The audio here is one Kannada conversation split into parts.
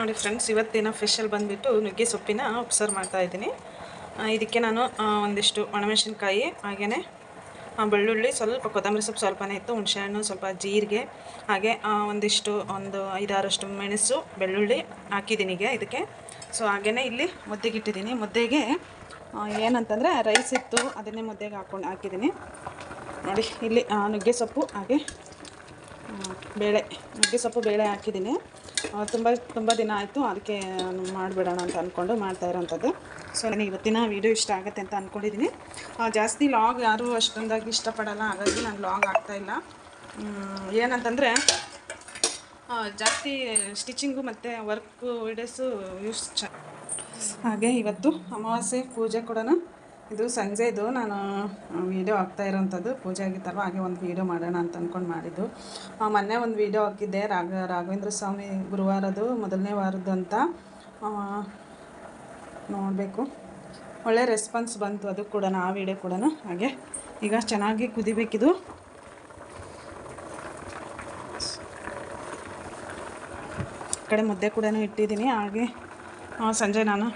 ನೋಡಿ ಫ್ರೆಂಡ್ಸ್ ಇವತ್ತಿನ ಫೆಷಲ್ ಬಂದುಬಿಟ್ಟು ನುಗ್ಗೆ ಸೊಪ್ಪಿನ ಉಪ್ಸಾರು ಮಾಡ್ತಾಯಿದ್ದೀನಿ ಇದಕ್ಕೆ ನಾನು ಒಂದಿಷ್ಟು ಒಣಮೆಣಸಿನ್ಕಾಯಿ ಹಾಗೆಯೇ ಬೆಳ್ಳುಳ್ಳಿ, ಸ್ವಲ್ಪ ಕೊತ್ತಂಬರಿ ಸೊಪ್ಪು ಸ್ವಲ್ಪನೇ ಇತ್ತು, ಹುಣಸೆಹಣ್ಣು, ಸ್ವಲ್ಪ ಜೀರಿಗೆ, ಹಾಗೆ ಒಂದಿಷ್ಟು, ಒಂದು ಐದಾರಷ್ಟು ಮೆಣಸು, ಬೆಳ್ಳುಳ್ಳಿ ಹಾಕಿದ್ದೀನಿ ಈಗ ಇದಕ್ಕೆ. ಸೊ ಹಾಗೆಯೇ ಇಲ್ಲಿ ಮುದ್ದೆಗೆ ಇಟ್ಟಿದ್ದೀನಿ. ಮುದ್ದೆಗೆ ಏನಂತಂದರೆ ರೈಸ್ ಇತ್ತು, ಅದನ್ನೇ ಮುದ್ದೆಗೆ ಹಾಕ್ಕೊಂಡು ಹಾಕಿದ್ದೀನಿ. ನೋಡಿ, ಇಲ್ಲಿ ನುಗ್ಗೆ ಸೊಪ್ಪು, ಹಾಗೆ ಬೇಳೆ, ನುಗ್ಗೆ ಸೊಪ್ಪು, ಬೇಳೆ ಹಾಕಿದ್ದೀನಿ. ತುಂಬ ತುಂಬ ದಿನ ಆಯಿತು, ಅದಕ್ಕೆ ಮಾಡಿಬಿಡೋಣ ಅಂತ ಅಂದ್ಕೊಂಡು ಮಾಡ್ತಾ ಇರೋಂಥದ್ದು. ಸೊ ನನಗೆ ಇವತ್ತಿನ ವೀಡಿಯೋ ಇಷ್ಟ ಆಗುತ್ತೆ ಅಂತ ಅಂದ್ಕೊಂಡಿದ್ದೀನಿ ಜಾಸ್ತಿ ಲಾಗ್ ಯಾರೂ ಅಷ್ಟೊಂದಾಗಿ ಇಷ್ಟಪಡಲ್ಲ, ಹಾಗಾಗಿ ನಾನು ಲಾಗ್ ಆಗ್ತಾಯಿಲ್ಲ ಏನಂತಂದರೆ ಜಾಸ್ತಿ ಸ್ಟಿಚಿಂಗು ಮತ್ತು ವರ್ಕು ವೀಡಿಯೋಸು ಯೂಸ್ ಹಾಗೆ ಇವತ್ತು ಅಮಾವಾಸ್ಯೆ ಪೂಜೆ ಕೂಡ ಇದು ಸಂಜೆದು ನಾನು ವೀಡಿಯೋ ಹಾಕ್ತಾ ಇರೋಂಥದ್ದು. ಪೂಜೆ ಆಗಿತ್ತಲ್ವ? ಹಾಗೆ ಒಂದು ವೀಡಿಯೋ ಮಾಡೋಣ ಅಂತ ಅಂದ್ಕೊಂಡು ಮಾಡಿದ್ದು. ಮೊನ್ನೆ ಒಂದು ವೀಡಿಯೋ ಹಾಕಿದ್ದೆ ರಾಘ ರಾಘವೇಂದ್ರ ಸ್ವಾಮಿ ಗುರುವಾರದು ಮೊದಲನೇ ವಾರದ್ದು ಅಂತ. ನೋಡಬೇಕು. ಒಳ್ಳೆ ರೆಸ್ಪಾನ್ಸ್ ಬಂತು ಅದು ಕೂಡ ಆ ವೀಡಿಯೋ ಕೂಡ ಹಾಗೆ, ಈಗ ಚೆನ್ನಾಗಿ ಕುದಿಬೇಕಿದು. ಕಡೆ ಮುದ್ದೆ ಕೂಡ ಇಟ್ಟಿದ್ದೀನಿ. ಹಾಗೆ ಸಂಜೆ ನಾನು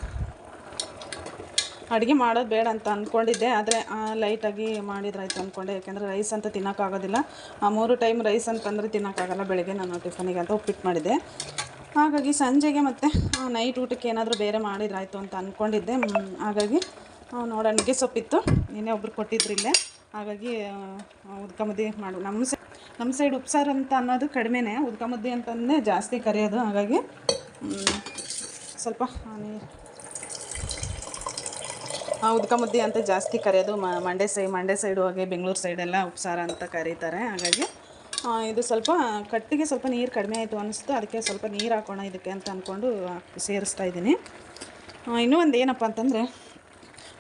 ಅಡುಗೆ ಮಾಡೋದು ಬೇಡ ಅಂತ ಅಂದ್ಕೊಂಡಿದ್ದೆ ಆದರೆ ಲೈಟಾಗಿ ಮಾಡಿದ್ರಾಯ್ತು ಅಂದ್ಕೊಂಡೆ ಯಾಕೆಂದರೆ ರೈಸ್ ಅಂತ ತಿನ್ನೋಕ್ಕಾಗೋದಿಲ್ಲ. ಮೂರು ಟೈಮ್ ರೈಸ್ ಅಂತಂದರೆ ತಿನ್ನೋಕ್ಕಾಗಲ್ಲ ಬೆಳಗ್ಗೆ ನಾನು ಟಿಫನಿಗೆ ಅಂತ ಉಪ್ಪಿಟ್ಟು ಮಾಡಿದ್ದೆ. ಹಾಗಾಗಿ ಸಂಜೆಗೆ ಮತ್ತು ನೈಟ್ ಊಟಕ್ಕೆ ಏನಾದರೂ ಬೇರೆ ಮಾಡಿದ್ರಾಯ್ತು ಅಂತ ಅಂದ್ಕೊಂಡಿದ್ದೆ ಹಾಗಾಗಿ ನೋಡೋಣ. ನುಗ್ಗೆ ಸೊಪ್ಪಿತ್ತು. ನಿನ್ನೆ ಒಬ್ರು ಕೊಟ್ಟಿದ್ರು ಇಲ್ಲೇ. ಹಾಗಾಗಿ ಉದ್ಕಮುದ್ದಿ ಮಾಡು. ನಮ್ಮ ಸೈ ನಮ್ಮ ಸೈಡ್ ಉಪ್ಸಾರು ಅಂತ ಅನ್ನೋದು ಕಡಿಮೆನೆ. ಉದ್ಕ ಮುದ್ದೆ ಅಂತಂದೇ ಜಾಸ್ತಿ ಕರೆಯೋದು. ಹಾಗಾಗಿ ಸ್ವಲ್ಪ ಉದ್ಕ ಮುದ್ದೆ ಅಂತ ಜಾಸ್ತಿ ಕರೆಯೋದು ಮಂಡ್ಯ ಸೈ, ಮಂಡ್ಯ ಸೈಡು ಹಾಗೆ ಬೆಂಗಳೂರು ಸೈಡೆಲ್ಲ ಉಪ್ಸಾರ ಅಂತ ಕರೀತಾರೆ. ಹಾಗಾಗಿ ಇದು ಸ್ವಲ್ಪ ಕಟ್ಟಿಗೆ ಸ್ವಲ್ಪ ನೀರು ಕಡಿಮೆ ಆಯಿತು ಅನಿಸ್ತು ಅದಕ್ಕೆ ಸ್ವಲ್ಪ ನೀರು ಹಾಕೋಣ ಇದಕ್ಕೆ ಅಂತ ಅಂದ್ಕೊಂಡು ಸೇರಿಸ್ತಾ ಇದ್ದೀನಿ. ಇನ್ನೂ ಒಂದು ಏನಪ್ಪ ಅಂತಂದರೆ,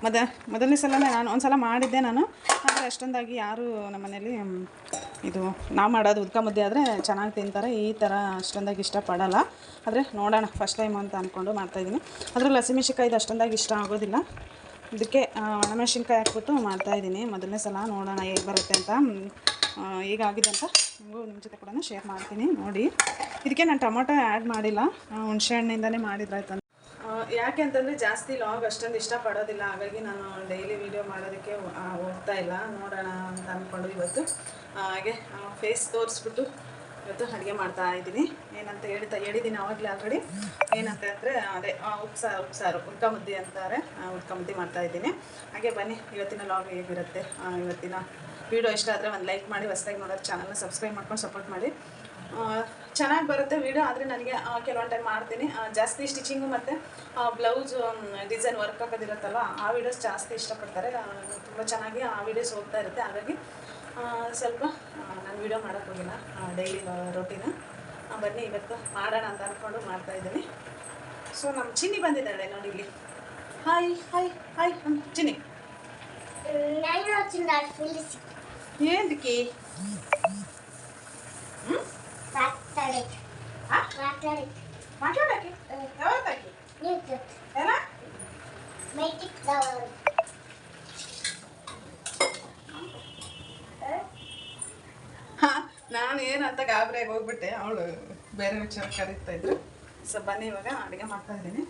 ಮೊದ, ಮೊದಲನೇ ಸಲ ನಾನು ಒಂದು ಸಲ ಮಾಡಿದ್ದೆ ನಾನು. ಆದರೆ ಅಷ್ಟೊಂದಾಗಿ ಯಾರು ನಮ್ಮ ಮನೇಲಿ ಇದು ನಾವು ಮಾಡೋದು ಉದ್ಕ ಮುದ್ದೆ ಆದರೆ ಚೆನ್ನಾಗಿ ತಿಂತಾರೆ. ಈ ಥರ ಅಷ್ಟೊಂದಾಗಿ ಇಷ್ಟಪಡಲ್ಲ ಆದರೆ ನೋಡೋಣ ಫಸ್ಟ್ ಟೈಮ್ ಅಂತ ಅಂದ್ಕೊಂಡು ಮಾಡ್ತಾಯಿದ್ದೀನಿ ಅದರಲ್ಲಿ ಹಸಿಮೆಣ್ಸಿನ್ಕಾಯ್ದು ಅಷ್ಟೊಂದಾಗಿ ಇಷ್ಟ ಆಗೋದಿಲ್ಲ. ಇದಕ್ಕೆ ಒಣಮೆಣಸಿನ್ಕಾಯಿ ಹಾಕ್ಬಿಟ್ಟು ಮಾಡ್ತಾಯಿದ್ದೀನಿ ಮೊದಲನೇ ಸಲ ನೋಡೋಣ ಹೇಗೆ ಬರುತ್ತೆ ಅಂತ. ಹೇಗಾಗಿದೆ ಅಂತ ನಿಮಗೂ ನಿಮ್ಮ ಜೊತೆ ಕೂಡ ಶೇರ್ ಮಾಡ್ತೀನಿ ನೋಡಿ. ಇದಕ್ಕೆ ನಾನು ಟೊಮೊಟೊ ಆ್ಯಡ್ ಮಾಡಿಲ್ಲ. ಆ, ಹುಣಸೆ ಹಣ್ಣಿಂದನೇ ಮಾಡಿದ್ರಾಯ್ತು ಯಾಕೆ ಅಂತಂದರೆ ಜಾಸ್ತಿ ಲಾಗ್ ಅಷ್ಟೊಂದು ಇಷ್ಟಪಡೋದಿಲ್ಲ. ಹಾಗಾಗಿ ನಾನು ಡೈಲಿ ವೀಡಿಯೋ ಮಾಡೋದಕ್ಕೆ ಹೋಗ್ತಾ ಇಲ್ಲ. ನೋಡೋಣ ಅಂತ ಅಂದ್ಕೊಂಡು ಇವತ್ತು. ಹಾಗೆ ಫೇಸ್ ತೋರಿಸ್ಬಿಟ್ಟು ಇವತ್ತು ಅಡುಗೆ ಮಾಡ್ತಾ ಇದ್ದೀನಿ. ಏನಂತ ಹೇಳ್ತಾ ಹೇಳಿದ್ದೀನಿ ಆವಾಗಲೇ ಆಲ್ರೆಡಿ. ಏನಂತ ಅಂದರೆ ಅದೇ ಉಪ್ಸಾರು ಉಪ್ಸಾರು ಉಡ್ಕ ಮುದ್ದೆ ಅಂತಾರೆ. ಆ, ಮುದ್ದೆ ಮಾಡ್ತಾ ಇದ್ದೀನಿ. ಹಾಗೆ ಬನ್ನಿ ಇವತ್ತಿನ ಲಾಗ್ ಹೇಗಿರುತ್ತೆ ಇವತ್ತಿನ ವಿಡಿಯೋ ಇಷ್ಟ ಆದರೆ ಒಂದು ಲೈಕ್ ಮಾಡಿ ಹೊಸ್ದಾಗಿ ನೋಡೋದು ಚಾನಲ್ನ ಸಬ್ಸ್ಕ್ರೈಬ್ ಮಾಡ್ಕೊಂಡು ಸಪೋರ್ಟ್ ಮಾಡಿ. ಚೆನ್ನಾಗಿ ಬರುತ್ತೆ ವೀಡಿಯೋ ಆದರೆ ನನಗೆ ಕೆಲವೊಂದು ಟೈಮ್ ಮಾಡ್ತೀನಿ. ಜಾಸ್ತಿ ಸ್ಟಿಚಿಂಗು ಮತ್ತು ಬ್ಲೌಸು ಡಿಸೈನ್ ವರ್ಕ್ ಹಾಕೋದಿರುತ್ತಲ್ಲ ಆ ವೀಡಿಯೋಸ್ ಜಾಸ್ತಿ ಇಷ್ಟಪಡ್ತಾರೆ. ತುಂಬ ಚೆನ್ನಾಗಿ ಆ ವೀಡಿಯೋಸ್ ಹೋಗ್ತಾ ಇರುತ್ತೆ. ಹಾಗಾಗಿ ಸ್ವಲ್ಪ ನಾನು ವೀಡಿಯೋ ಮಾಡೋಕ್ಕೆ ಹೋಗಿಲ್ಲ ಡೈಲಿ ರೊಟ್ಟಿನ ಬನ್ನಿ ಇವತ್ತು ಮಾಡೋಣ ಅಂತ ಅಂದ್ಕೊಂಡು ಮಾಡ್ತಾಯಿದ್ದೀನಿ ಸೊ ನಮ್ಮ ಚಿನ್ನಿ ಬಂದಿದ್ದಾಳೆ ನೋಡಿ ಇಲ್ಲಿ ಹಾಯ್ ಹಾಯ್ ಹಾಯ್ ನಮ್ಮ ಚಿನ್ನಿ ಏನಕ್ಕೆ ಮಾತಾಡಕ್ಕೆ ನಾನು ಏನಂತ ಗಾಬರಿಯಾಗಿ ಹೋಗ್ಬಿಟ್ಟೆ. ಅವಳು ಬೇರೆ ವಿಚಾರ ಕರೀತಾ ಇದ್ರು. ಸೊ ಬನ್ನಿ ಇವಾಗ ಅಡುಗೆ ಮಾಡ್ತಾ ಇದ್ದೀನಿ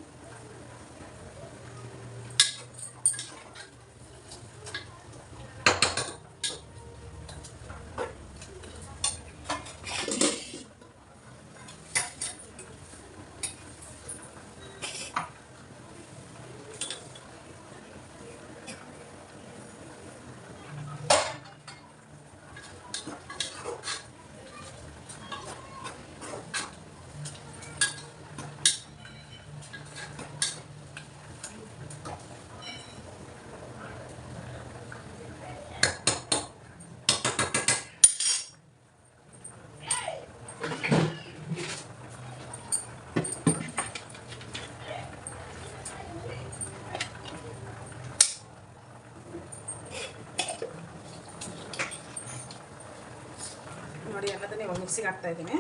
ನೋಡಿ ಎಲ್ಲದನ್ನ ಇವಾಗ ಮಿಕ್ಸಿಗೆ ಹಾಕ್ತಾ ಇದ್ದೀನಿ.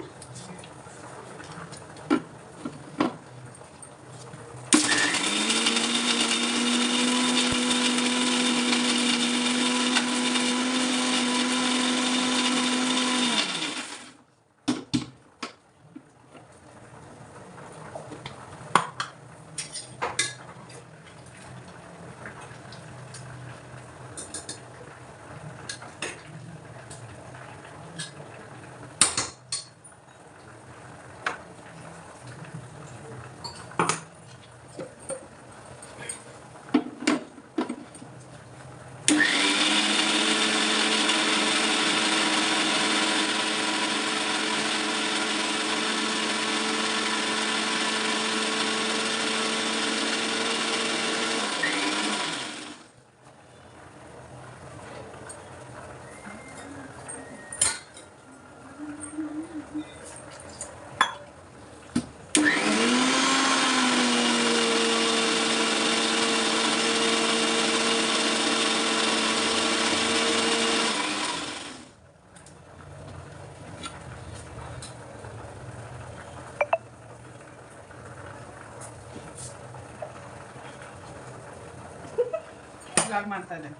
ವ್ಲಾಗ್ ಮಾಡ್ತಾ ಇದ್ದೆ.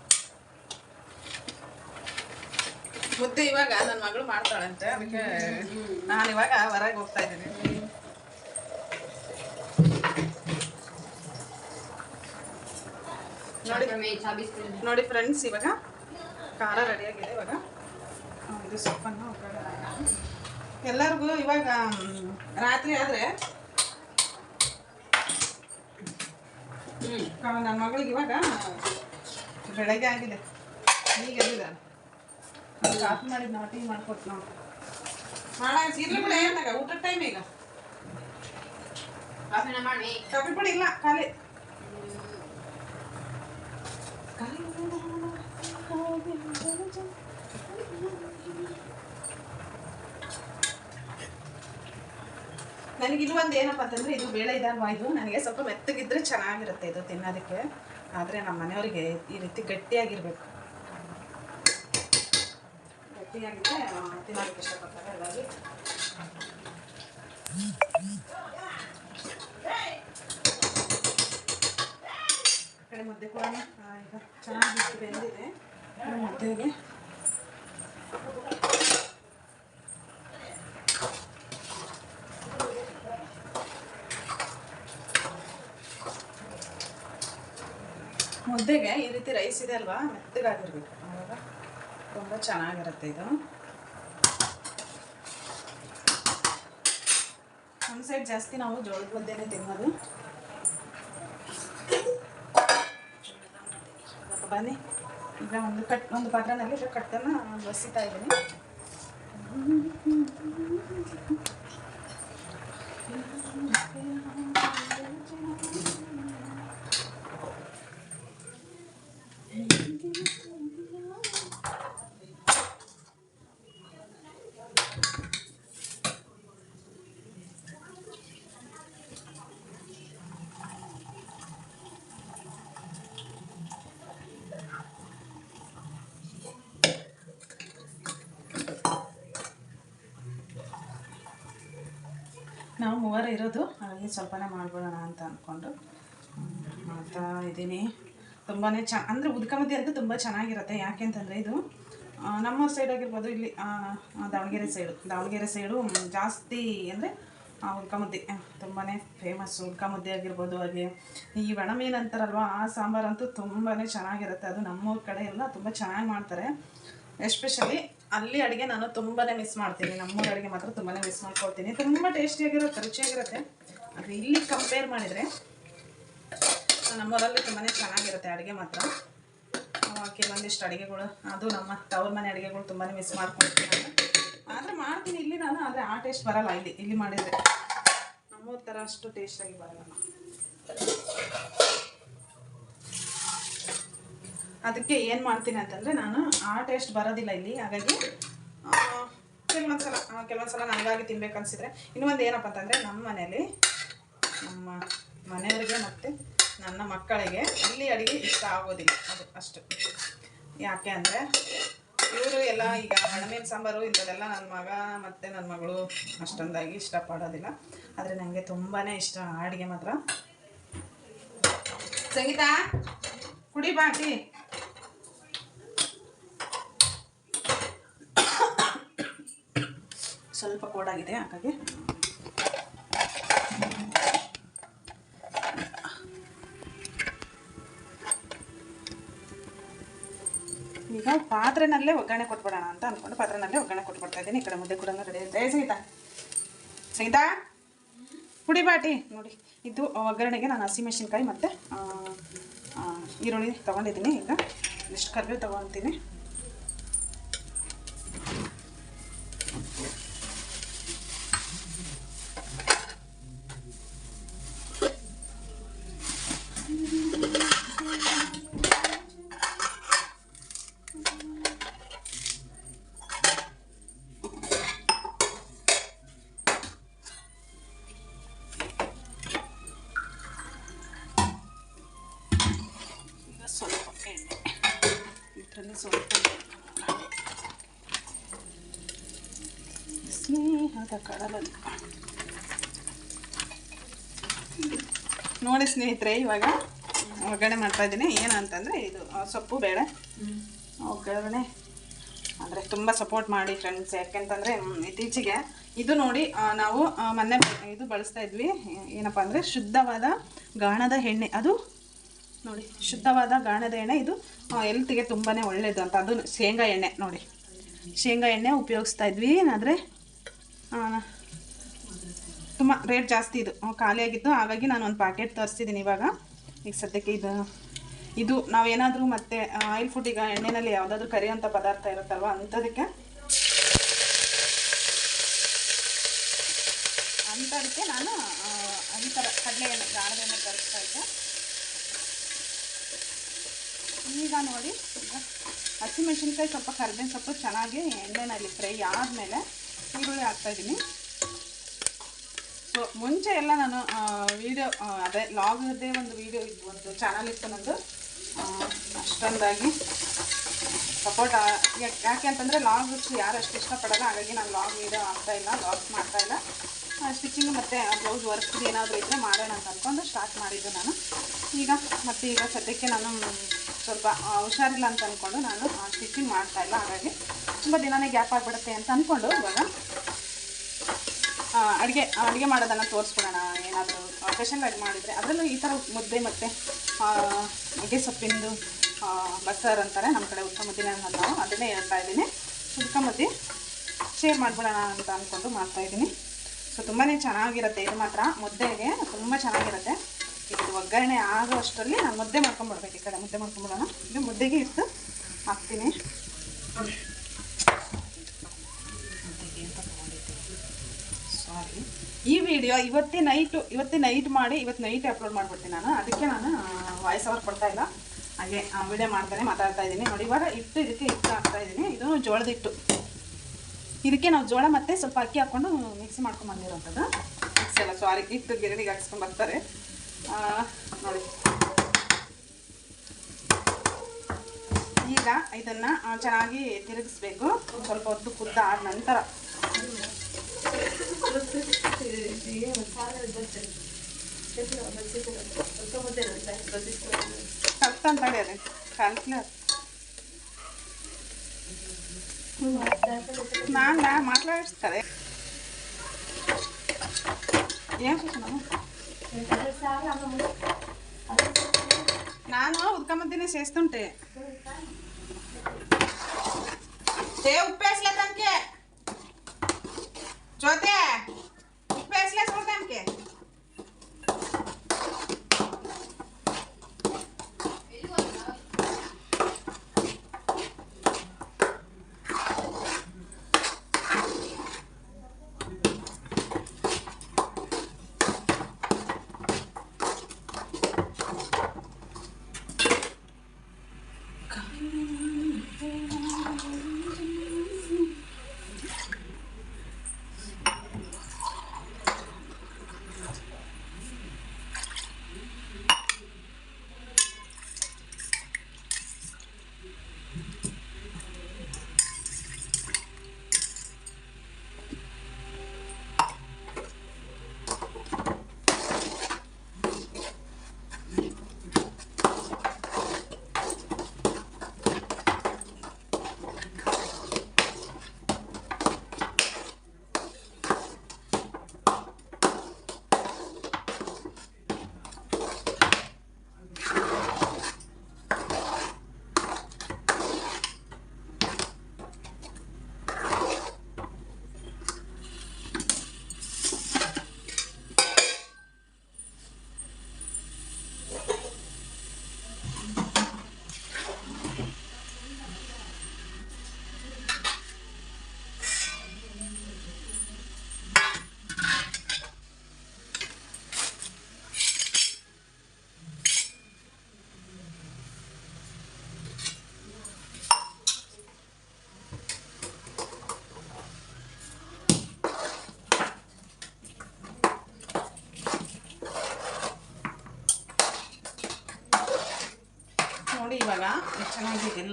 ಮುದ್ದೆ ಇವಾಗ ನನ್ನ ಮಗಳು ಮಾಡ್ತಾಳಂತೆ ಅದಕ್ಕೆ ನಾನು ಇವಾಗ ಹೊರಗೆ ಹೋಗ್ತಾ ಇದ್ದೀನಿ. ನೋಡಿ ನೋಡಿ ಫ್ರೆಂಡ್ಸ್ ಇವಾಗ ಖಾರ ರೆಡಿಯಾಗಿದೆ ಇವಾಗ. ಇದು ಸೊಪ್ಪನ್ನು. ಎಲ್ಲರಿಗೂ ಇವಾಗ ರಾತ್ರಿ ಆದರೆ ನನ್ನ ಮಗಳಿಗೆ ಇವಾಗ ಬೆಳಗ್ಗೆ ಆಗಿದೆ. ಈಗ ಎಲ್ಲಿದ್ದಾನೆ ಕಾಫಿ ಮಾಡಿದ್ ನಾವು ಟೀ ಮಾಡ್ಕೊಟ್ಟು ನಾವು ಮಾಡ ಇರ್ಲಿ ಬಿಡ ಏನಾಗ ಊಟದ ಟೈಮ್ ಈಗ. ಕಾಫಿ ಪುಡಿ ಇಲ್ಲ, ಖಾಲಿ. ನನಗೆ ಇದು ಒಂದು ಏನಪ್ಪ ಅಂತಂದ್ರೆ, ಇದು ಬೇಳೆ ಇದಾಗ ಇದು? ನನಗೆ ಸ್ವಲ್ಪ ಮೆತ್ತಗಿದ್ರೆ ಚೆನ್ನಾಗಿರುತ್ತೆ ಇದು ತಿನ್ನೋದಕ್ಕೆ. ಆದರೆ ನಮ್ಮ ಮನೆಯವರಿಗೆ ಈ ರೀತಿ ಗಟ್ಟಿಯಾಗಿರಬೇಕು. ಗಟ್ಟಿಯಾಗಿದ್ದರೆ ತಿನ್ನೋದಕ್ಕೆ ಇಷ್ಟಪಡ್ತಾರೆ ಎಲ್ಲರೂ. ಕಡೆ ಮುದ್ದೆ ಕೂಡ ಈಗ ಚೆನ್ನಾಗಿ ಬೆಂದಿದೆ. ಮುದ್ದೆಗೆ. ಮುದ್ದೆಗೆ ಈ ರೀತಿ ರೈಸ್ ಇದೆ ಅಲ್ವಾ? ಮೆತ್ತಗಾಗಿರ್ಬೇಕು. ಆವಾಗ ತುಂಬ ಚೆನ್ನಾಗಿರುತ್ತೆ ಇದು. ಒಂದು ಸೈಡ್ ಜಾಸ್ತಿ ನಾವು ಜೋಳದ ಮುದ್ದೆನೇ ತಿನ್ನೋದು. ಬನ್ನಿ. ಈಗ ಒಂದು ಕಟ್, ಒಂದು ಪಾತ್ರೆನಲ್ಲಿ ಕಟ್ಟನ್ನು ಬಸಿತಾ ಇದ್ದೀನಿ ನಾವು ಮೂವರು ಇರೋದು, ಹಾಗಾಗಿ ಸ್ವಲ್ಪನೇ ಮಾಡ್ಬಿಡೋಣ ಅಂತ ಅಂದ್ಕೊಂಡು ಮಾಡ್ತಾ ಇದ್ದೀನಿ. ತುಂಬಾ ಚ, ಅಂದರೆ ಉದ್ಕಮದ್ದಿ ಅಂತೂ ತುಂಬ ಚೆನ್ನಾಗಿರುತ್ತೆ. ಯಾಕೆ ಅಂತಂದರೆ ಇದು ನಮ್ಮ ಸೈಡ್ ಆಗಿರ್ಬೋದು, ಇಲ್ಲಿ ದಾವಣಗೆರೆ ಸೈಡು ದಾವಣಗೆರೆ ಸೈಡು ಜಾಸ್ತಿ ಅಂದರೆ ಉದ್ಕಮುದ್ದೆ ತುಂಬಾ ಫೇಮಸ್ ಉದ್ಕಮುದ್ದೆ ಆಗಿರ್ಬೋದು. ಹಾಗೆ ಈ ಒಣಮೀನು ಅಂತಾರಲ್ವ, ಆ ಸಾಂಬಾರಂತೂ ತುಂಬಾ ಚೆನ್ನಾಗಿರುತ್ತೆ. ಅದು ನಮ್ಮೂರ ಕಡೆ ಎಲ್ಲ ತುಂಬ ಚೆನ್ನಾಗಿ ಮಾಡ್ತಾರೆ. ಎಸ್ಪೆಷಲಿ ಅಲ್ಲಿ ಅಡುಗೆ ನಾನು ತುಂಬಾ ಮಿಸ್ ಮಾಡ್ತೀನಿ. ನಮ್ಮೂರ ಅಡುಗೆ ಮಾತ್ರ ತುಂಬಾ ಮಿಸ್ ಮಾಡ್ಕೊಳ್ತೀನಿ. ತುಂಬ ಟೇಸ್ಟಿಯಾಗಿರುತ್ತೆ ರುಚಿಯಾಗಿರುತ್ತೆ. ಆದರೆ ಇಲ್ಲಿ ಕಂಪೇರ್ ಮಾಡಿದರೆ ನಮ್ಮೂರಲ್ಲಿ ತುಂಬಾ ಚೆನ್ನಾಗಿರುತ್ತೆ ಅಡುಗೆ ಮಾತ್ರ. ಕೆಲವೊಂದಿಷ್ಟು ಅಡುಗೆಗಳು, ಅದು ನಮ್ಮ ತವ್ರ ಮನೆ ಅಡುಗೆಗಳು ತುಂಬಾ ಮಿಸ್ ಮಾಡ್ಕೊಳ್ತೀನಿ ಆದರೆ ಮಾಡ್ತೀನಿ ಇಲ್ಲಿ ನಾನು, ಆದರೆ ಆ ಟೇಸ್ಟ್ ಬರಲ್ಲ ಇಲ್ಲಿ. ಇಲ್ಲಿ ಮಾಡಿದರೆ ನಮ್ಮೂರ ಥರ ಅಷ್ಟು ಟೇಸ್ಟಾಗಿ ಬರಲ್ಲ. ಅದಕ್ಕೆ ಏನು ಮಾಡ್ತೀನಿ ಅಂತಂದರೆ ನಾನು ಆ ಟೇಸ್ಟ್ ಬರೋದಿಲ್ಲ ಇಲ್ಲಿ. ಹಾಗಾಗಿ ಕೆಲವೊಂದ್ಸಲ ಕೆಲವೊಂದು ಸಲ ಕೆಲವೊಂದು ಸಲ ನನಗಾಗಿ ತಿನ್ಬೇಕು ಅನಿಸಿದ್ರೆ ಇನ್ನೊಂದು ಏನಪ್ಪ ಅಂತಂದರೆ ನಮ್ಮ ಮನೆಯಲ್ಲಿ ನಮ್ಮ ಮನೆಯವರಿಗೆ ಮತ್ತು ನನ್ನ ಮಕ್ಕಳಿಗೆ ಇಲ್ಲಿ ಅಡುಗೆ ಇಷ್ಟ ಆಗೋದಿಲ್ಲ. ಅದು ಅಷ್ಟು. ಯಾಕೆ ಅಂದರೆ ಇವರು ಎಲ್ಲ ಈಗ ಹಣಮೀನು ಸಾಂಬಾರು ಇಂಥದ್ದೆಲ್ಲ ನನ್ನ ಮಗ ಮತ್ತು ನನ್ನ ಮಗಳು ಅಷ್ಟೊಂದಾಗಿ ಇಷ್ಟಪಡೋದಿಲ್ಲ. ಆದರೆ ನನಗೆ ತುಂಬಾ ಇಷ್ಟ ಅಡುಗೆ ಮಾತ್ರ. ಸಂಗೀತ ಕುಡಿ ಬಾ ಸ್ವಲ್ಪ ಕೋಡಾಗಿದೆ, ಹಾಗಾಗಿ. ಈಗ ಪಾತ್ರೆನಲ್ಲೇ ಒಗ್ಗರಣೆ ಕೊಟ್ಬಿಡೋಣ ಅಂತ ಅಂದ್ಕೊಂಡು ಪಾತ್ರೆನಲ್ಲೇ ಒಗ್ಗರಣೆ ಕೊಟ್ಬಿಡ್ತಾ ಇದ್ದೀನಿ. ಈ ಕಡೆ ಮುದ್ದೆ ಕೂಡ ರೆಡಿ ಏ ಸಂಗೀತ ಸಂಗೀತ ಪುಡಿ ಬಾಟಿ. ನೋಡಿ, ಇದು ಒಗ್ಗರಣೆಗೆ ನಾನು ಹಸಿಮೆಣಸಿನ್ಕಾಯಿ ಮತ್ತು ಈರುಳ್ಳಿ ತೊಗೊಂಡಿದ್ದೀನಿ. ಈಗ ಎಷ್ಟು ಕರ್ಬೇವು ತೊಗೊತೀನಿ. ಕಡಲಲ್ಲಿ ನೋಡಿ ಸ್ನೇಹಿತರೆ ಇವಾಗ ಒಗ್ಗರಣೆ ಮಾಡ್ತಾಯಿದ್ದೀನಿ ಏನು ಏನಂತಂದರೆ ಇದು ಸೊಪ್ಪು ಬೇಳೆ. ಒಗ್ಗರಣೆ ಅಂದರೆ ತುಂಬ ಸಪೋರ್ಟ್ ಮಾಡಿ ಫ್ರೆಂಡ್ಸ್ ಯಾಕೆಂತಂದರೆ ಇತ್ತೀಚೆಗೆ ಇದು ನೋಡಿ ನಾವು ಮೊನ್ನೆ ಇದು ಬಳಸ್ತಾ ಇದ್ವಿ. ಏನಪ್ಪ ಅಂದರೆ ಶುದ್ಧವಾದ ಗಾಣದ ಎಣ್ಣೆ. ಅದು ನೋಡಿ ಶುದ್ಧವಾದ ಗಾಣದ ಎಣ್ಣೆ. ಇದು ಎಲ್ತಿಗೆ ತುಂಬಾ ಒಳ್ಳೆಯದು ಅಂತ. ಅದು ಶೇಂಗಾ ಎಣ್ಣೆ ನೋಡಿ. ಶೇಂಗಾ ಎಣ್ಣೆ ಉಪಯೋಗಿಸ್ತಾ ಇದ್ವಿ. ಆದರೆ ತುಂಬ ರೇಟ್ ಜಾಸ್ತಿ ಇದು. ಖಾಲಿಯಾಗಿತ್ತು ಹಾಗಾಗಿ ನಾನು ಒಂದು ಪ್ಯಾಕೆಟ್ ತರಿಸಿದ್ದೀನಿ ಇವಾಗ. ಈಗ ಸದ್ಯಕ್ಕೆ ಇದು ಇದು ನಾವೇನಾದರೂ ಮತ್ತೆ ಆಯಿಲ್ ಫುಡ್ ಈಗ ಎಣ್ಣೆನಲ್ಲಿ ಯಾವುದಾದ್ರೂ ಕರಿಯೋಂಥ ಪದಾರ್ಥ ಇರುತ್ತಲ್ವ ಅಂಥದಕ್ಕೆ ಅಂಥದಕ್ಕೆ ನಾನು ಈ ಥರ ಕಡಲೆ ಎಣ್ಣೆ ತರಿಸ್ತಾ ಇದ್ದೆ. ಈಗ ನೋಡಿ, ಹಸಿಮೆಣಸಿನ್ಕಾಯಿ ಸ್ವಲ್ಪ ಕರಿಬೇವಿನ ಸೊಪ್ಪು ಚೆನ್ನಾಗಿ ಎಣ್ಣೆನಲ್ಲಿ ಫ್ರೈ ಆದಮೇಲೆ ಈರುಳ್ಳಿ ಹಾಕ್ತಾಯಿದ್ದೀನಿ ಸೊ ಮುಂಚೆ ಎಲ್ಲ ನಾನು ವೀಡಿಯೋ ಅದೇ ಲಾಗ್ ಲಾಗದೇ ಒಂದು ವೀಡಿಯೋ ಇದ್ದು ಒಂದು ಚಾನಲ್ ಇತ್ತು ನಂದು. ಅಷ್ಟೊಂದಾಗಿ ಸಪೋರ್ಟ್ ಯಾಕೆ ಅಂತಂದರೆ ಲಾಗ್ಸ್ ಯಾರು ಅಷ್ಟು ಇಷ್ಟಪಡಲ್ಲ, ಹಾಗಾಗಿ ನಾನು ಲಾಗ್ ವೀಡಿಯೋ ಆಗ್ತಾಯಿಲ್ಲ ಲಾಗ್ಸ್ ಮಾಡ್ತಾಯಿಲ್ಲ ಸ್ಟಿಚಿಂಗ್ ಮತ್ತು ಬ್ಲೌಸ್ ವರ್ಕ್ ಏನಾದರೂ ಇದ್ದರೆ ಮಾಡೋಣ ಅಂತ ಅಂದ್ಕೊಂಡು ಸ್ಟಾರ್ಟ್ ಮಾಡಿದ್ದು ನಾನು. ಈಗ, ಮತ್ತು ಈಗ ಸದ್ಯಕ್ಕೆ ನಾನು ಸ್ವಲ್ಪ ಹುಷಾರಿಲ್ಲ ಅಂತ ಅಂದ್ಕೊಂಡು ನಾನು ಸ್ಟಿಚಿಂಗ್ ಮಾಡ್ತಾಯಿಲ್ಲ ಹಾಗಾಗಿ ತುಂಬ ದಿನನೇ ಗ್ಯಾಪ್ ಆಗಿಬಿಡುತ್ತೆ ಅಂತ ಅಂದ್ಕೊಂಡು ಇವಾಗ ಅಡುಗೆ ಅಡುಗೆ ಮಾಡೋದನ್ನು ತೋರಿಸ್ಬಿಡೋಣ. ಏನಾದರೂ ಸ್ಪೆಷಲ್ ಆಗಿ ಮಾಡಿದರೆ ಅದರಲ್ಲೂ ಈ ಥರ ಮುದ್ದೆ ಮತ್ತು ನುಗ್ಗೆ ಸೊಪ್ಪಿಂದು ಬಸ್ಸಾರು ಅಂತಾರೆ ನಮ್ಮ ಕಡೆ ಉತ್ತಮ ಮುದ್ದಿನ ನಾವು ಅದನ್ನೇ ಹೇಳ್ತಾ ಇದ್ದೀನಿ. ಉದ್ಕ ಮುದ್ದೆ ಶೇರ್ ಮಾಡ್ಬಿಡೋಣ ಅಂತ ಅಂದ್ಕೊಂಡು ಮಾಡ್ತಾಯಿದ್ದೀನಿ ಸೊ ತುಂಬಾ ಚೆನ್ನಾಗಿರುತ್ತೆ. ಇದು ಮಾತ್ರ ಮುದ್ದೆಗೆ ತುಂಬ ಚೆನ್ನಾಗಿರುತ್ತೆ. ಇದು ಒಗ್ಗರಣೆ ಆಗೋ ಅಷ್ಟರಲ್ಲಿ ನಾನು ಮುದ್ದೆ ಮಾಡ್ಕೊಂಡ್ಬಿಡ್ಬೇಕು ಈ ಕಡೆ. ಮುದ್ದೆ ಮಾಡ್ಕೊಂಬಿಡೋಣ ಇದು ಮುದ್ದೆಗೆ ಇಟ್ಟು ಹಾಕ್ತೀನಿ ಸಾರಿ ಈ ವಿಡಿಯೋ ಇವತ್ತೇ ನೈಟು ಇವತ್ತೇ ನೈಟ್ ಮಾಡಿ, ಇವತ್ತು ನೈಟ್ ಅಪ್ಲೋಡ್ ಮಾಡ್ಬಿಡ್ತೀನಿ ನಾನು. ಅದಕ್ಕೆ ನಾನು ವಾಯ್ಸ್ ಓವರ್ ಕೊಡ್ತಾ ಇಲ್ಲ. ಹಾಗೆ ವಿಡಿಯೋ ಮಾಡ್ತಾನೆ, ಮಾತಾಡ್ತಾ ಇದ್ದೀನಿ. ನೋಡಿ, ಇವಾಗ ಇಟ್ಟು ಇದಕ್ಕೆ ಹಿಟ್ಟು ಹಾಕ್ತಾ ಇದ್ದೀನಿ. ಇದು ಜೋಳದ ಹಿಟ್ಟು. ಇದಕ್ಕೆ ನಾವು ಜೋಳ ಮತ್ತು ಸ್ವಲ್ಪ ಅಕ್ಕಿ ಹಾಕ್ಕೊಂಡು ಮಿಕ್ಸ್ ಮಾಡ್ಕೊಂಡು ಬಂದಿರೋಂಥದ್ದು. ಮಿಕ್ಸ್ ಎಲ್ಲ. ಸಾರಿ ಹಿಟ್ಟು ಗಿರಣಿಗೆ ಹಾಕ್ಸ್ಕೊಂಡು ಬರ್ತಾರೆ. ನೋಡಿ. ಈಗ ಇದನ್ನು ಚೆನ್ನಾಗಿ ತಿರುಗಿಸ್ಬೇಕು. ಸ್ವಲ್ಪ ಹೊತ್ತು ಕುದ್ದ ಆದ ನಂತರ. కలుపుతాను పడేది కాన్ఫ్లవర్ నాన్న మాట్లాడిస్తారే ఏం చూసినాము నాన్న ఉదకమ్మ తినే చేస్తుంటే ఏ ఉప్పేసలేదానికే జ్యోతే ক্লাস করতাম কে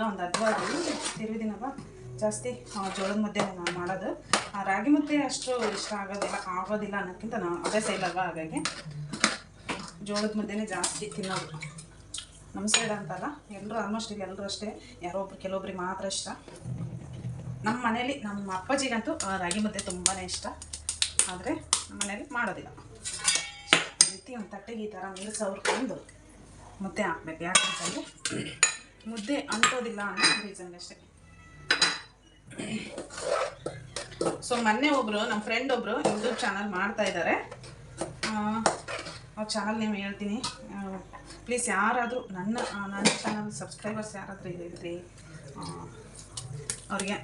ಎಲ್ಲ ಒಂದು ಅದ್ವಾಗಿ ತಿರುವಿದಿನವ ಜಾಸ್ತಿ ಜೋಳದ ಮುದ್ದೆ ನಾನು ಮಾಡೋದು. ಆ, ರಾಗಿ ಮುದ್ದೆ ಅಷ್ಟು ಇಷ್ಟ ಆಗೋದಿಲ್ಲ ಆಗೋದಿಲ್ಲ ಅನ್ನೋಕ್ಕಿಂತ ನಾವು ಅಭ್ಯಾಸ ಇಲ್ಲವ ಹಾಗಾಗಿ. ಜೋಳದ ಮುದ್ದೆನೇ ಜಾಸ್ತಿ ತಿನ್ನೋದು. ನಮ್ಮ ಸೈಡ್ ಅಂತಲ್ಲ ಎಲ್ಲರೂ ಆಲ್ಮೋಸ್ಟ್ ಇಲ್ಲಿ ಎಲ್ಲರೂ ಅಷ್ಟೇ. ಯಾರೋ ಒಬ್ರು, ಕೆಲವೊಬ್ರಿಗೆ ಮಾತ್ರ ಇಷ್ಟ. ನಮ್ಮ ಮನೇಲಿ ನಮ್ಮ ಅಪ್ಪಾಜಿಗಂತೂ ರಾಗಿ ಮುದ್ದೆ ತುಂಬಾ ಇಷ್ಟ. ಆದರೆ ನಮ್ಮ ಮನೇಲಿ ಮಾಡೋದಿಲ್ಲ. ರೀತಿ ಒಂದು ತಟ್ಟೆಗೆ ಈ ಥರ ನೀರು ಸವರ್ಕೊಂಡು ಮುದ್ದೆ ಹಾಕ್ಬೇಕು. ಯಾಕಂತಂದರೆ ಮುದ್ದೆ ಅಂಟೋದಿಲ್ಲ ಅನ್ನೋ ರೀಸನ್ ಅಷ್ಟೇ. ಸೊ ಮೊನ್ನೆ ಒಬ್ಬರು ನಮ್ಮ ಫ್ರೆಂಡ್ ಒಬ್ಬರು ಯೂಟ್ಯೂಬ್ ಚಾನಲ್ ಮಾಡ್ತಾ ಇದ್ದಾರೆ ಅವ್ರ ಚಾನಲ್ ನೇಮ್ ಹೇಳ್ತೀನಿ. ಪ್ಲೀಸ್ ಯಾರಾದರೂ ನನ್ನ ಆ, ನನ್ನ ಚಾನಲ್ ಸಬ್ಸ್ಕ್ರೈಬರ್ಸ್ ಯಾರಾದರೂ ಇದ್ರಿ ಅವ್ರಿಗೆ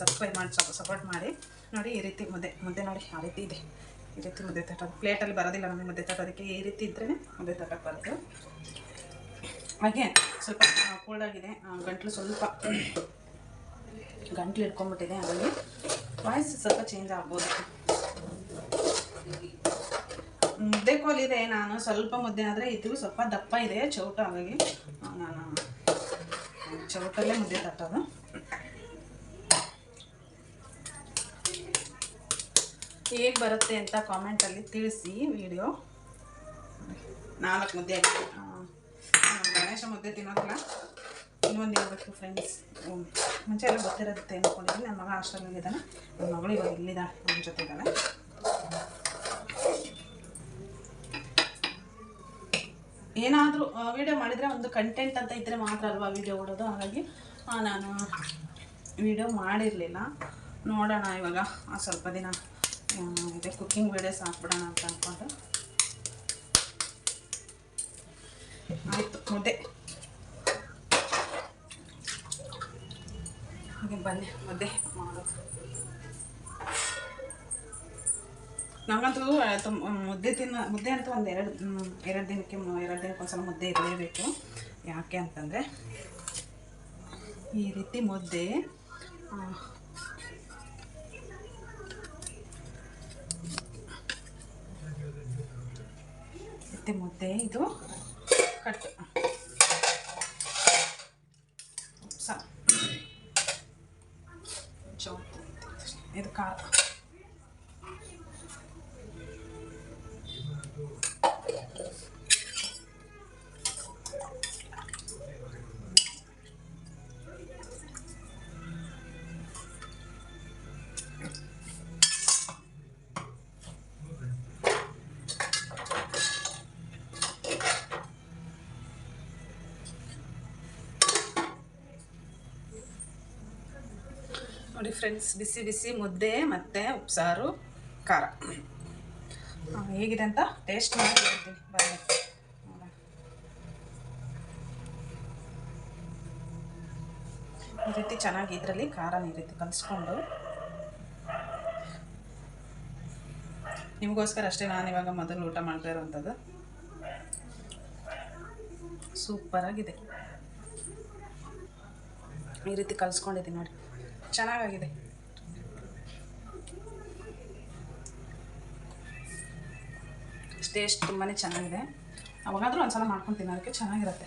ಸಬ್ಸ್ಕ್ರೈಬ್ ಮಾಡಿ ಸಪೋರ್ಟ್ ಮಾಡಿ. ನೋಡಿ ಈ ರೀತಿ ಮುದ್ದೆ ಮುದ್ದೆ ನೋಡಿ ಆ ರೀತಿ ಇದೆ. ಈ ರೀತಿ ಮುದ್ದೆ ತಟ್ಟೋದು. ಪ್ಲೇಟಲ್ಲಿ ಬರೋದಿಲ್ಲ ನಮಗೆ ಮುದ್ದೆ ತಟ್ಟೋದಕ್ಕೆ. ಈ ರೀತಿ ಇದ್ರೇ ಮುದ್ದೆ ತಟ್ಟಕ್ಕೆ ಬರೋದು. ಹಾಗೆ ಸ್ವಲ್ಪ ಕೋಲ್ಡಾಗಿದೆ ಗಂಟ್ಲು ಸ್ವಲ್ಪ ಗಂಟ್ಲು ಇಟ್ಕೊಂಡ್ಬಿಟ್ಟಿದೆ ಹಾಗಾಗಿ ವಾಯ್ಸ್ ಸ್ವಲ್ಪ ಚೇಂಜ್ ಆಗ್ಬೋದು. ಮುದ್ದೆ ಇದೆ. ನಾನು ಸ್ವಲ್ಪ ಮುದ್ದೆ ಆದರೆ ಇದು ಸ್ವಲ್ಪ ದಪ್ಪ ಇದೆ, ಚೌಟ. ಹಾಗಾಗಿ ನಾನು ಚೌಟಲ್ಲೇ ಮುದ್ದೆ ತಟ್ಟೋದು. ಹೇಗೆ ಬರುತ್ತೆ ಅಂತ ಕಾಮೆಂಟಲ್ಲಿ ತಿಳಿಸಿ ವಿಡಿಯೋ ನಾಲ್ಕು ಮುದ್ದೆ ಆಗಿದೆ. ಗಣೇಶ ಮುದ್ದೆ ತಿನ್ನೋದಿಲ್ಲ. ಇನ್ನೊಂದು ಹೇಳ್ಬೇಕು ಫ್ರೆಂಡ್ಸ್ ಮುಂಚೆ ಎಲ್ಲ ಗೊತ್ತಿರುತ್ತೆ ಅಂದ್ಕೊಂಡಿದ್ದೀನಿ ನನ್ನ ಮಗ ಇದ್ದಾನೆ. ನನ್ನ ಮಗಳು ಇವಾಗ ಇಲ್ಲಿದ್ದಾಳೆ ನಮ್ಮ ಜೊತೆ ಇದ್ದಾಳೆ ಏನಾದರೂ ವೀಡಿಯೋ ಮಾಡಿದರೆ ಒಂದು ಕಂಟೆಂಟ್ ಅಂತ ಇದ್ದರೆ ಮಾತ್ರ ಅಲ್ವಾ ವೀಡಿಯೋ ಓಡೋದು? ಹಾಗಾಗಿ ನಾನು ವೀಡಿಯೋ ಮಾಡಿರಲಿಲ್ಲ. ನೋಡೋಣ ಇವಾಗ. ಆ, ಸ್ವಲ್ಪ ದಿನ ಇದೆ ಕುಕ್ಕಿಂಗ್ ವೀಡಿಯೋಸ್ ಹಾಕ್ಬಿಡೋಣ ಅಂತ ಅಂದ್ಕೊಂಡು ಆಯಿತು, ಮುದ್ದೆ. ಹಾಗೆ ಬನ್ನಿ, ಮುದ್ದೆ ಮಾಡೋದು. ತುಂಬ ಮುದ್ದೆ ತಿನ್ನೋ, ಮುದ್ದೆ ಅಂತೂ ಒಂದು ಎರಡು ಎರಡು ದಿನಕ್ಕೆ ಎರಡು ದಿನಕ್ಕೆ ಒಂದ್ಸಲ ಮುದ್ದೆ ಇರಲೇಬೇಕು ಯಾಕೆ ಅಂತಂದರೆ, ಈ ರೀತಿ ಮುದ್ದೆ ಮತ್ತೆ ಮುದ್ದೆ ಇದು ಕಟ್ ಸ ಚೌತಿ ಇದು ಫ್ರೆಂಡ್ಸ್ ಬಿಸಿ ಬಿಸಿ ಮುದ್ದೆ ಮತ್ತು ಉಪ್ಸಾರು, ಖಾರ. ಹೇಗಿದೆ ಅಂತ ಟೇಸ್ಟ್ ಮಾಡಿ ಹೇಳ್ತೀನಿ ಬನ್ನಿ. ಈ ರೀತಿ ಚೆನ್ನಾಗಿ ಇದರಲ್ಲಿ ಖಾರನ ಈ ರೀತಿ ಕಲಿಸ್ಕೊಂಡು. ನಿಮಗೋಸ್ಕರ ಅಷ್ಟೇ ನಾನು ಇವಾಗ ಮೊದಲು ಊಟ ಮಾಡ್ತಾ ಇರೋವಂಥದ್ದು. ಸೂಪರಾಗಿದೆ. ಈ ರೀತಿ ಕಲಿಸ್ಕೊಂಡಿದ್ದೀನಿ ನೋಡಿ. ಚೆನ್ನಾಗಾಗಿದೆ. ಟೇಸ್ಟ್ ತುಂಬಾ ಚೆನ್ನಾಗಿದೆ. ಅವಾಗಾದರೂ ಒಂದು ಸಲ ಮಾಡ್ಕೊಂಡು ತಿನ್ನೋದಕ್ಕೆ ಚೆನ್ನಾಗಿರುತ್ತೆ.